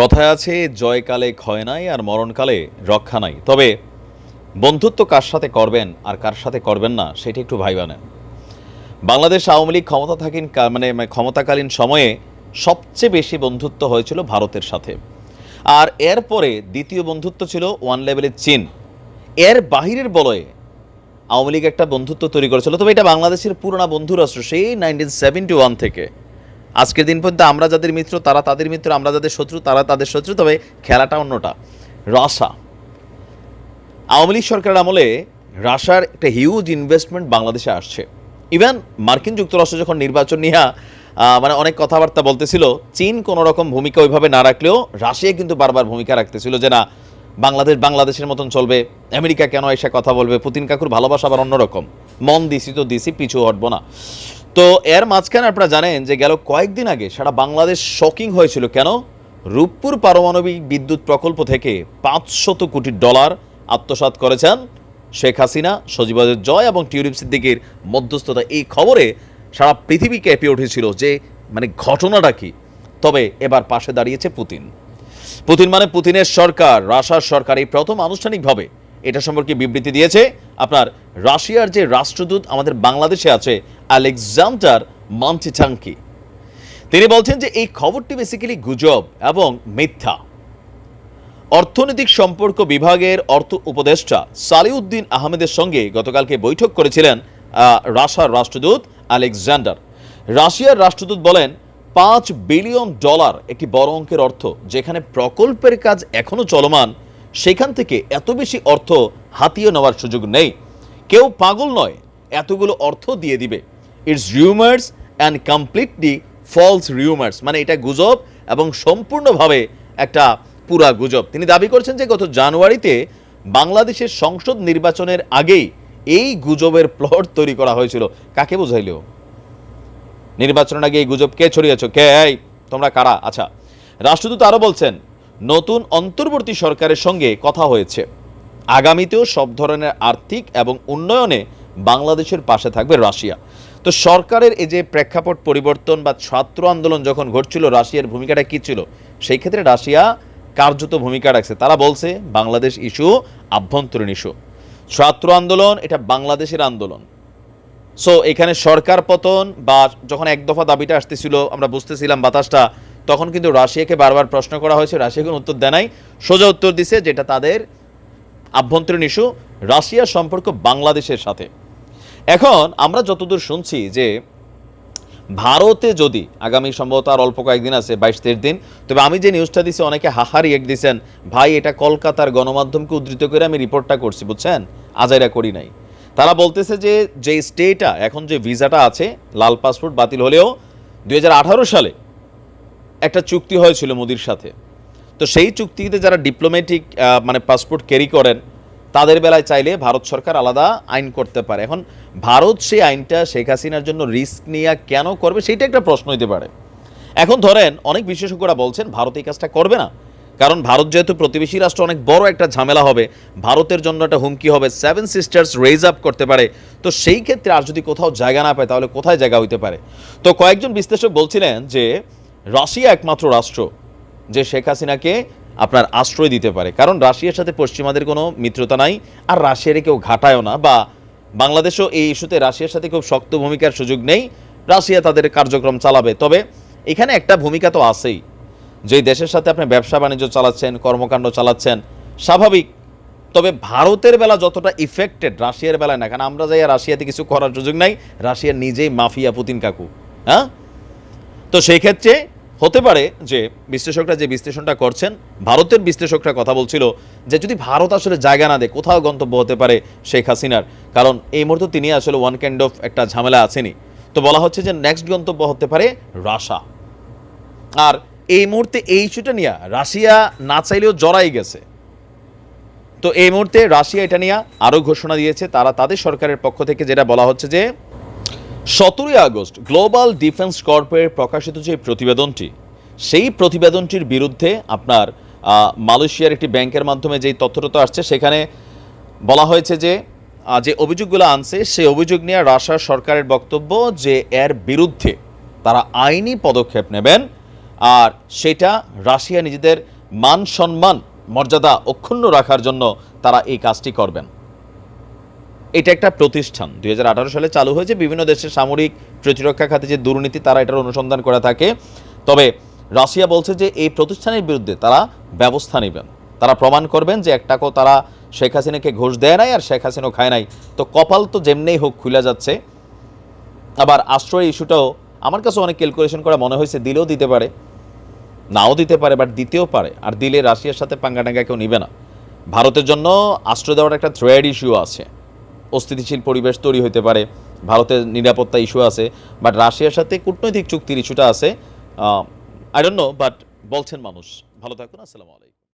কথায় আছে, জয়কালে ক্ষয় নাই আর মরণকালে রক্ষা নাই। তবে বন্ধুত্ব কার সাথে করবেন আর কার সাথে করবেন না, সেটি একটু ভাইবা নেন। বাংলাদেশ আওয়ামী লীগ ক্ষমতা থাকেন মানে মানে ক্ষমতাকালীন সময়ে সবচেয়ে বেশি বন্ধুত্ব হয়েছিল ভারতের সাথে। আর এরপরে দ্বিতীয় বন্ধুত্ব ছিল ওয়ান লেভেলের চীন। এর বাহিরের বলয়ে আওয়ামী লীগ একটা বন্ধুত্ব তৈরি করেছিল। তবে এটা বাংলাদেশের পুরোনো বন্ধু রাষ্ট্র সেই নাইনটিন সেভেন্টি ওয়ান থেকে। আজকের দিন পর্যন্ত আমরা যাদের মিত্র, তারা তাদের মিত্র, আমরা যাদের শত্রু, তারা তাদের শত্রু। তবে খেলাটা অন্যটা। রাশা। আওয়ামী লীগ সরকারের আমলে রাশার একটা হিউজ ইনভেস্টমেন্ট বাংলাদেশে আসছে। ইভেন মার্কিন যুক্তরাষ্ট্র যখন নির্বাচন নিয়ে মানে অনেক কথাবার্তা বলতেছিল, চীন কোনো রকম ভূমিকা ওইভাবে না রাখলেও রাশিয়া কিন্তু বারবার ভূমিকা রাখতেছিল যে না বাংলাদেশ বাংলাদেশের মতন চলবে। আমেরিকা কেন এসে কথা বলবে? পুতিন কাকুর ভালোবাসা আবার অন্যরকম মন দিছি তো দিছি, পিছু হটবো না। তো এর মাঝখানে আপনারা জানেন যে গেল কয়েকদিন আগে সারা বাংলাদেশ শকিং হয়েছিল। কেন? রূপপুর পারমাণবিক বিদ্যুৎ প্রকল্প থেকে পাঁচশত কোটি ডলার আত্মসাৎ করেছেন শেখ হাসিনা সজীবাদের জয় এবং টিউরিপ সিদ্দিকির মধ্যস্থতা। এই খবরে সারা পৃথিবী কেঁপে উঠেছিল যে মানে ঘটনাটা কি? তবে এবার পাশে দাঁড়িয়েছে পুতিন। পুতিন মানে পুতিনের সরকার রাশিয়ার সরকার। এই প্রথম আনুষ্ঠানিকভাবে এটা সম্পর্কে বিবৃতি দিয়েছে আপনার রাশিয়ার যে রাষ্ট্রদূত আমাদের বাংলাদেশে আছে, আলেকজান্ডার মান্টিচাঙ্কি। তিনি বলছেন যে এই খবরটি বেসিক্যালি গুজব এবং মিথ্যা। অর্থনৈতিক সম্পর্ক বিভাগের অর্থ উপদেষ্টা সালিউদ্দিন আহমেদের সঙ্গে গতকালকে বৈঠক করেছিলেন রাশিয়ার রাষ্ট্রদূত আলেকজান্ডার। রাশিয়ার রাষ্ট্রদূত বলেন পাঁচ বিলিয়ন ডলার একটি বড় অঙ্কের অর্থ। যেখানে প্রকল্পের কাজ এখনও চলমান, সেখান থেকে এত বেশি অর্থ হাতিয়ে নেওয়ার সুযোগ নেই। কেউ পাগল নয়, এতগুলো অর্থ দিয়ে দিবে। It's rumours and completely false rumours মানে এটা গুজব এবং সম্পূর্ণভাবে একটা পুরা গুজব। তিনি দাবি করছেন যে গত জানুয়ারিতে বাংলাদেশের সংসদ নির্বাচনের আগেই এই গুজবের প্লট তৈরি করা হয়েছিল। কাকে বোঝাইলেও নির্বাচনের আগে এই গুজব কে ছড়িয়েছ? কে? এই, তোমরা কারা? আচ্ছা রাষ্ট্রদূত আরও বলছেন, নতুন অন্তর্বর্তী সরকারের সঙ্গে কথা হয়েছে। আগামীতেও সব ধরনের আর্থিক এবং উন্নয়নে বাংলাদেশের পাশে থাকবে রাশিয়া। তো সরকারের এই যে প্রেক্ষাপট পরিবর্তন বা ছাত্র আন্দোলন যখন ঘটছিল, রাশিয়ার ভূমিকাটা কী ছিল? সেই ক্ষেত্রে রাশিয়া কার্যত ভূমিকা রাখছে। তারা বলছে, বাংলাদেশ ইস্যু, আভ্যন্তরীণ ইস্যু। ছাত্র আন্দোলন, এটা বাংলাদেশের আন্দোলন। সো এখানে সরকার পতন বা যখন এক দফা দাবিটা আসতেছিল, আমরা বুঝতেছিলাম বাতাসটা, তখন কিন্তু রাশিয়াকে বারবার প্রশ্ন করা হয়েছে। রাশিয়া কোনো উত্তর দেয় নাই। সোজা উত্তর দিছে যেটা তাদের আভ্যন্তরীণ ইস্যু রাশিয়ার সম্পর্ক বাংলাদেশের সাথে। এখন আমরা যতদূর শুনছি যে, ভারতে যদি, আগামী সম্ভবত আর অল্প কয়েকদিন আছে, বাইশ তেইশ দিন, তবে আমি যে নিউজটা দিছি, অনেকে হাহারি এক দিছেন, ভাই, এটা কলকাতার গণমাধ্যমকে উদ্ধৃত করে আমি রিপোর্টটা করছি, বুঝছেন? আজাইরা করি নাই। তারা বলতেছে যে যে স্টেটা এখন যে ভিসাটা আছে, লাল পাসপোর্ট বাতিল হলেও দু হাজার আঠারো সালে একটা চুক্তি হয়েছিল মোদির সাথে। তো সেই চুক্তিতে যারা ডিপ্লোম্যাটিক মানে পাসপোর্ট ক্যারি করেন, তাদের বেলায় চাইলে ভারত সরকার আলাদা আইন করতে পারে। এখন ভারত সেই আইনটা শেখ হাসিনার জন্য রিস্ক নিয়ে কেন করবে, সেইটা একটা প্রশ্ন হতে পারে। এখন ধরেন, অনেক বিশেষজ্ঞরা বলছেন, ভারত এই কাজটা করবে না। কারণ ভারত যেহেতু প্রতিবেশী রাষ্ট্র, অনেক বড় একটা ঝামেলা হবে। ভারতের জন্য একটা হুমকি হবে। সেভেন সিস্টার্স রেজ আপ করতে পারে। তো সেই ক্ষেত্রে আর যদি কোথাও জায়গা না পায়, তাহলে কোথায় জায়গা হইতে পারে? তো কয়েকজন বিশ্লেষক বলছিলেন যে, রাশিয়া একমাত্র রাষ্ট্র যে শেখ হাসিনাকে আপনার আশ্রয় দিতে পারে। কারণ রাশিয়ার সাথে পশ্চিমাদের কোনো মিত্রতা নাই, আর রাশিয়ারে কেউ ঘাটায়ও না বা বাংলাদেশও এই ইস্যুতে রাশিয়ার সাথে খুব শক্ত ভূমিকার সুযোগ নেই। রাশিয়া তাদের কার্যক্রম চালাবে। তবে এখানে একটা ভূমিকা তো আছেই। যে দেশের সাথে আপনি ব্যবসা বাণিজ্য চালাচ্ছেন, কর্মকাণ্ড চালাচ্ছেন, স্বাভাবিক। তবে ভারতের বেলা যতটা ইফেক্টেড রাশিয়ার বেলায় না, কারণ আমরা যাই রাশিয়াতে কিছু করার সুযোগ নাই রাশিয়া নিজেই মাফিয়া পুতিন কাকু হ্যাঁ? তো সেই ক্ষেত্রে হতে পারে যে বিশ্লেষকরা যে বিশ্লেষণটা করছেন, ভারতের বিশ্লেষকরা কথা বলছিল যে যদি ভারত আসলে জায়গা না দেয়, কোথাও গন্তব্য হতে পারে শেখ হাসিনার। কারণ এই মুহূর্তে তিনি আসলে ওয়ান কাইন্ড অফ একটা ঝামেলা আছেনি তো বলা হচ্ছে যে নেক্সট গন্তব্য হতে পারে রাশা। আর এই মুহূর্তে এই ইস্যুটা নিয়ে রাশিয়া না চাইলেও জড়াই গেছে। তো এই মুহূর্তে রাশিয়া এটা নিয়ে আরও ঘোষণা দিয়েছে। তারা তাদের সরকারের পক্ষ থেকে যেটা বলা হচ্ছে যে, সতেরোই আগস্ট গ্লোবাল ডিফেন্স কর্পের প্রকাশিত যে প্রতিবেদনটি, সেই প্রতিবেদনটির বিরুদ্ধে আপনার মালয়েশিয়ার একটি ব্যাংকের মাধ্যমে যেই তথ্যটা আসছে, সেখানে বলা হয়েছে যে যে অভিযোগগুলো আনছে, সেই অভিযোগ নিয়ে রাশিয়ার সরকারের বক্তব্য যে এর বিরুদ্ধে তারা আইনি পদক্ষেপ নেবেন। আর সেটা রাশিয়া নিজেদের মান সম্মান, মর্যাদা অক্ষুণ্ণ রাখার জন্য তারা এই কাজটি করবেন। এটা একটা প্রতিষ্ঠান। দুই হাজার আঠারো সালে চালু হয়েছে। বিভিন্ন দেশের সামরিক প্রতিরক্ষা খাতে যে দুর্নীতি, তারা এটার অনুসন্ধান করে থাকে। তবে রাশিয়া বলছে যে এই প্রতিষ্ঠানের বিরুদ্ধে তারা ব্যবস্থা নেবেন। তারা প্রমাণ করবেন যে এক টাকাও তারা শেখ হাসিনাকে ঘোষ দেয় নাই আর শেখ হাসিনাও খায় নাই। তো কপাল তো যেমনেই হোক খুলে যাচ্ছে। আবার আশ্রয় ইস্যুটাও আমার কাছে অনেক ক্যালকুলেশন করা মনে হয়েছে, দিলেও দিতে পারে। নাও দিতে পারে বাট দিতেও পারে। আর দিলে রাশিয়ার সাথে পাঙ্গা টাঙ্গা কেউ নিবে না। ভারতের জন্য আশ্রয় দেওয়ার একটা থ্রেড ইস্যু আছে। অস্থিতিশীল পরিবেশ তৈরি হতে পারে, ভারতের নিরাপত্তা ইস্যু আছে বাট রাশিয়ার সাথে কূটনৈতিক চুক্তির ইস্যুটা আছে। আই ডোন্ট নো বাট বলছেন মানুষ। ভালো থাকুন, আসসালামু আলাইকুম।